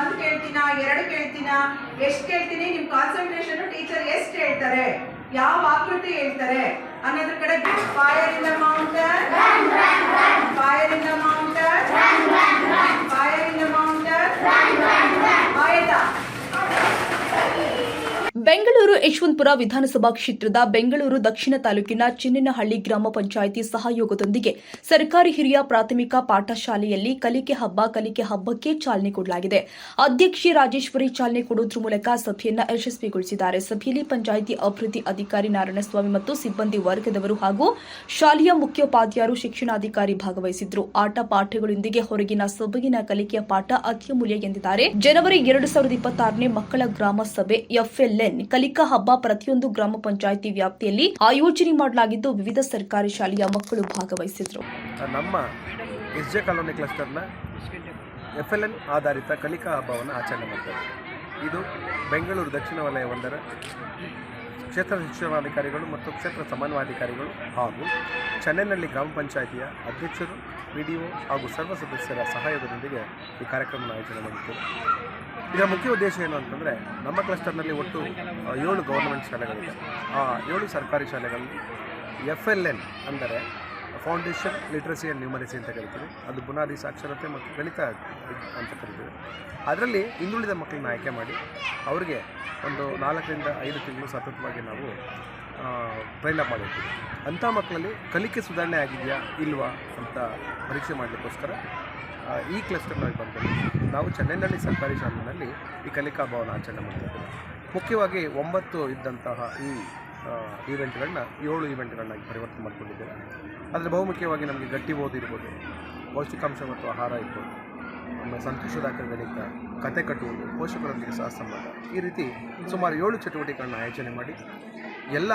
ಒಂದು ಕೇಳ್ತೀನಾ ಎರಡು ಕೇಳ್ತೀನಾ ಎಷ್ಟು ಕೇಳ್ತೀನಿ? ನಿಮ್ಮ ಕಾನ್ಸಂಟ್ರೇಷನ್ ಟೀಚರ್ ಎಷ್ಟು ಹೇಳ್ತಾರೆ? ಯಾವ ಆಕೃತಿ ಹೇಳ್ತಾರೆ? ಅನ್ನೋದ್ರ ಕಡೆ fire in the mountain fire in the mountain fire in the mountain ಆಯ್ತಾ ಬೆಂಗಳೂರು ಯಶವಂತಪುರ ವಿಧಾನಸಭಾ ಕ್ಷೇತ್ರದ ಬೆಂಗಳೂರು ದಕ್ಷಿಣ ತಾಲೂಕಿನ ಚಿನ್ನಿನಹಳ್ಳಿ ಗ್ರಾಮ ಪಂಚಾಯಿತಿ ಸಹಯೋಗದೊಂದಿಗೆ ಸರ್ಕಾರಿ ಹಿರಿಯ ಪ್ರಾಥಮಿಕ ಪಾಠಶಾಲೆಯಲ್ಲಿ ಕಲಿಕೆ ಹಬ್ಬ, ಕಲಿಕೆ ಹಬ್ಬಕ್ಕೆ ಚಾಲನೆ ಕೊಡಲಾಗಿದೆ. ಅಧ್ಯಕ್ಷೆ ರಾಜೇಶ್ವರಿ ಚಾಲನೆ ಕೊಡುವುದರ ಮೂಲಕ ಸಭೆಯನ್ನು ಯಶಸ್ವಿಗೊಳಿಸಿದ್ದಾರೆ. ಸಭೆಯಲ್ಲಿ ಪಂಚಾಯಿತಿ ಅಭಿವೃದ್ಧಿ ಅಧಿಕಾರಿ ನಾರಾಯಣಸ್ವಾಮಿ ಮತ್ತು ಸಿಬ್ಬಂದಿ ವರ್ಗದವರು ಹಾಗೂ ಶಾಲೆಯ ಮುಖ್ಯೋಪಾಧ್ಯಾಯರು ಶಿಕ್ಷಣಾಧಿಕಾರಿ ಭಾಗವಹಿಸಿದ್ರು ಆಟ ಪಾಠಗಳೊಂದಿಗೆ ಹೊರಗಿನ ಸೊಬಗಿನ ಕಲಿಕೆಯ ಪಾಠ ಅತ್ಯಮೂಲ್ಯ ಎಂದಿದ್ದಾರೆ. ಜನವರಿ ಎರಡು ಸಾವಿರದ ಇಪ್ಪತ್ತಾರನೇ ಮಕ್ಕಳ ಗ್ರಾಮ ಸಭೆ, ಎಫ್ಎಲ್ಎನ್ ಕಲಿಕಾ ಹಬ್ಬ ಪ್ರತಿಯೊಂದು ಗ್ರಾಮ ಪಂಚಾಯಿತಿ ವ್ಯಾಪ್ತಿಯಲ್ಲಿ ಆಯೋಜನೆ ಮಾಡಲಾಗಿದ್ದು ವಿವಿಧ ಸರ್ಕಾರಿ ಶಾಲೆಯ ಮಕ್ಕಳು ಭಾಗವಹಿಸಿದ್ರು. ನಮ್ಮ ಎಸ್ ಜೆ ಕಾಲೋನಿ ಕ್ಲಸ್ಟರ್ನ ಎಫ್ ಎಲ್ ಎನ್ ಆಧಾರಿತ ಕಲಿಕಾ ಹಬ್ಬವನ್ನು ಆಚರಣೆ ಮಾಡ್ತಾರೆ. ಇದು ಬೆಂಗಳೂರು ದಕ್ಷಿಣ ವಲಯ ಒಂದರ ಕ್ಷೇತ್ರ ಶಿಕ್ಷಣಾಧಿಕಾರಿಗಳು ಮತ್ತು ಕ್ಷೇತ್ರ ಸಮನ್ವಯಾಧಿಕಾರಿಗಳು ಹಾಗೂ ಚೆನ್ನೈನಲ್ಲಿ ಗ್ರಾಮ ಪಂಚಾಯಿತಿಯ ಅಧ್ಯಕ್ಷರು ಪಿ ಡಿ ಒ ಹಾಗೂ ಸರ್ವ ಸದಸ್ಯರ ಸಹಯೋಗದೊಂದಿಗೆ ಈ ಕಾರ್ಯಕ್ರಮವನ್ನು ಆಯೋಜನೆ ಮಾಡಿತ್ತು ಇದರ ಮುಖ್ಯ ಉದ್ದೇಶ ಏನು ಅಂತಂದರೆ, ನಮ್ಮ ಕ್ಲಸ್ಟರ್ನಲ್ಲಿ ಒಟ್ಟು ಏಳು ಗೌರ್ಮೆಂಟ್ ಶಾಲೆಗಳಿವೆ ಆ ಏಳು ಸರ್ಕಾರಿ ಶಾಲೆಗಳಲ್ಲಿ ಎಫ್ ಎಲ್ ಎನ್ ಅಂದರೆ ಫೌಂಡೇಶನ್ ಲಿಟ್ರಸಿ ಆ್ಯಂಡ್ ನ್ಯೂಮರಸಿ ಅಂತ ಕರಿತೀವಿ. ಅದು ಬುನಾದಿ ಸಾಕ್ಷರತೆ ಮತ್ತು ಗಣಿತ ಅಂತ ಕರಿತೀವಿ. ಅದರಲ್ಲಿ ಹಿಂದುಳಿದ ಮಕ್ಕಳನ್ನ ಆಯ್ಕೆ ಮಾಡಿ ಅವರಿಗೆ ಒಂದು ನಾಲ್ಕರಿಂದ ಐದು ತಿಂಗಳು ಸತತವಾಗಿ ನಾವು ಟ್ರೈನ್ ಅಪ್ ಮಾಡಿರ್ತೀವಿ. ಅಂಥ ಮಕ್ಕಳಲ್ಲಿ ಕಲಿಕೆ ಸುಧಾರಣೆ ಆಗಿದೆಯಾ ಇಲ್ವಾ ಅಂತ ಪರೀಕ್ಷೆ ಮಾಡಲಿಕ್ಕೋಸ್ಕರ ಈ ಕ್ಲಸ್ಟರ್ನಲ್ಲಿ ಬಂದಲ್ಲಿ ನಾವು ಚೆನ್ನೈನಲ್ಲಿ ಸರ್ಕಾರಿ ಶಾಲೆಯಲ್ಲಿ ಈ ಕಲಿಕಾ ಭವನ ಆಚರಣೆ ಮಾಡ್ತಾ ಇದ್ದೀವಿ. ಮುಖ್ಯವಾಗಿ ಒಂಬತ್ತು ಇದ್ದಂತಹ ಈ ಈವೆಂಟ್ಗಳನ್ನ ಏಳು ಈವೆಂಟ್ಗಳನ್ನಾಗಿ ಪರಿವರ್ತನೆ ಮಾಡಿಕೊಂಡಿದ್ದೇವೆ. ಆದರೆ ಬಹುಮುಖ್ಯವಾಗಿ ನಮಗೆ ಗಟ್ಟಿ ಓದು ಇರ್ಬೋದು, ಪೌಷ್ಟಿಕಾಂಶ ಮತ್ತು ಆಹಾರ ಇರ್ಬೋದು, ಆಮೇಲೆ ಸಂತೋಷದ ಗಣಿತ ಕತೆ ಕಟ್ಟುವುದು, ಪೋಷಕರೊಂದಿಗೆ ಸಹ ಸಂವಾದ. ಈ ರೀತಿ ಸುಮಾರು ಏಳು ಚಟುವಟಿಕೆಗಳನ್ನ ಆಯೋಜನೆ ಮಾಡಿ ಎಲ್ಲ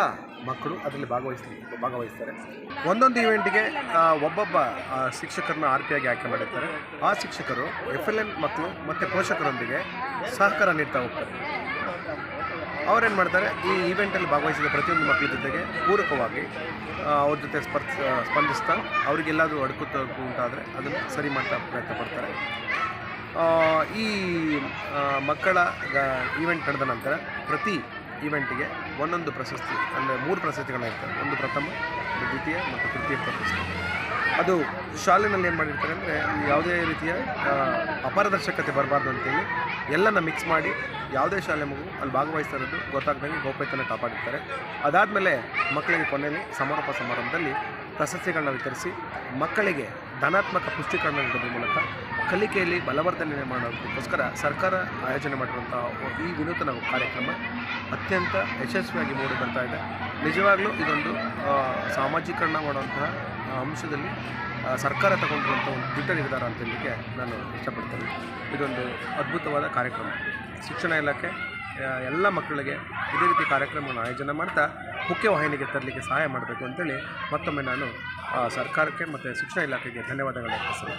ಮಕ್ಕಳು ಅದರಲ್ಲಿ ಭಾಗವಹಿಸ್ಲಿ ಭಾಗವಹಿಸ್ತಾರೆ. ಒಂದೊಂದು ಈವೆಂಟ್ಗೆ ಒಬ್ಬೊಬ್ಬ ಶಿಕ್ಷಕರನ್ನ ಆರ್ ಪಿ ಆಗಿ ಆಯ್ಕೆ ಮಾಡಿರ್ತಾರೆ. ಆ ಶಿಕ್ಷಕರು ಎಫ್ ಎಲ್ ಎನ್ ಮಕ್ಕಳು ಮತ್ತು ಪೋಷಕರೊಂದಿಗೆ ಸಹಕಾರ ನೀಡ್ತಾ ಹೋಗ್ತಾರೆ. ಅವರೇನು ಮಾಡ್ತಾರೆ, ಈ ಈವೆಂಟಲ್ಲಿ ಭಾಗವಹಿಸಿದ ಪ್ರತಿಯೊಂದು ಮಕ್ಕಳ ಜೊತೆಗೆ ಪೂರಕವಾಗಿ ಅವ್ರ ಜೊತೆ ಸ್ಪರ್ಶ ಸ್ಪಂದಿಸ್ತಾ, ಅವರಿಗೆಲ್ಲಾದರೂ ಅಡುಕು ಉಂಟಾದರೆ ಅದನ್ನು ಸರಿ ಮಾಡ್ತಾ ಪ್ರಯತ್ನ ಪಡ್ತಾರೆ. ಈ ಮಕ್ಕಳ ಈವೆಂಟ್ ನಡೆದ ನಂತರ ಪ್ರತಿ ಈವೆಂಟಿಗೆ ಒಂದೊಂದು ಪ್ರಶಸ್ತಿ, ಅಂದರೆ ಮೂರು ಪ್ರಶಸ್ತಿಗಳನ್ನ ಇರ್ತವೆ ಒಂದು ಪ್ರಥಮ ದ್ವಿತೀಯ ಮತ್ತು ತೃತೀಯ ಪ್ರಶಸ್ತಿ. ಅದು ಶಾಲೆನಲ್ಲಿ ಏನು ಮಾಡಿರ್ತಾರೆ ಅಂದರೆ, ಯಾವುದೇ ರೀತಿಯ ಅಪಾರದರ್ಶಕತೆ ಬರಬಾರ್ದು ಅಂತೇಳಿ ಎಲ್ಲನ ಮಿಕ್ಸ್ ಮಾಡಿ ಯಾವುದೇ ಶಾಲೆ ಮಗು ಅಲ್ಲಿ ಭಾಗವಹಿಸ್ತಾ ಇರೋದು ಗೊತ್ತಾಗ್ದಂಗೆ ಗೌಪ್ಯತೆಯನ್ನು ಕಾಪಾಡಿರ್ತಾರೆ. ಅದಾದಮೇಲೆ ಮಕ್ಕಳಿಗೆ ಕೊನೆಯಲ್ಲಿ ಸಮಾರೋಪ ಸಮಾರಂಭದಲ್ಲಿ ಪ್ರಶಸ್ತಿಗಳನ್ನ ವಿತರಿಸಿ ಮಕ್ಕಳಿಗೆ ಧನಾತ್ಮಕ ಪುಷ್ಟೀಕರಣ ನೀಡೋದ್ರ ಮೂಲಕ ಕಲಿಕೆಯಲ್ಲಿ ಬಲವರ್ಧನೆ ಮಾಡೋದಕ್ಕೋಸ್ಕರ ಸರ್ಕಾರ ಆಯೋಜನೆ ಮಾಡಿರುವಂಥ ಈ ವಿನೂತನ ಕಾರ್ಯಕ್ರಮ ಅತ್ಯಂತ ಯಶಸ್ವಿಯಾಗಿ ಮೂಡಿ ಬರ್ತಾ ಇದೆ. ನಿಜವಾಗ್ಲೂ ಇದೊಂದು ಸಾಮಾಜೀಕರಣ ಮಾಡುವಂತಹ ಅಂಶದಲ್ಲಿ ಸರ್ಕಾರ ತಗೊಂಡಿರುವಂಥ ಒಂದು ದಿಟ್ಟ ನಿರ್ಧಾರ ಅಂತ ಹೇಳಲಿಕ್ಕೆ ನಾನು ಇಷ್ಟಪಡ್ತೇನೆ. ಇದೊಂದು ಅದ್ಭುತವಾದ ಕಾರ್ಯಕ್ರಮ. ಶಿಕ್ಷಣ ಇಲಾಖೆ ಎಲ್ಲ ಮಕ್ಕಳಿಗೆ ಇದೇ ರೀತಿ ಕಾರ್ಯಕ್ರಮವನ್ನು ಆಯೋಜನೆ ಮಾಡ್ತಾ ಮುಖ್ಯವಾಹಿನಿಗೆ ತರಲಿಕ್ಕೆ ಸಹಾಯ ಮಾಡಬೇಕು ಅಂತೇಳಿ ಮತ್ತೊಮ್ಮೆ ನಾನು ಸರ್ಕಾರಕ್ಕೆ ಮತ್ತು ಶಿಕ್ಷಣ ಇಲಾಖೆಗೆ ಧನ್ಯವಾದಗಳು ಅರ್ಪಿಸ್ತೇನೆ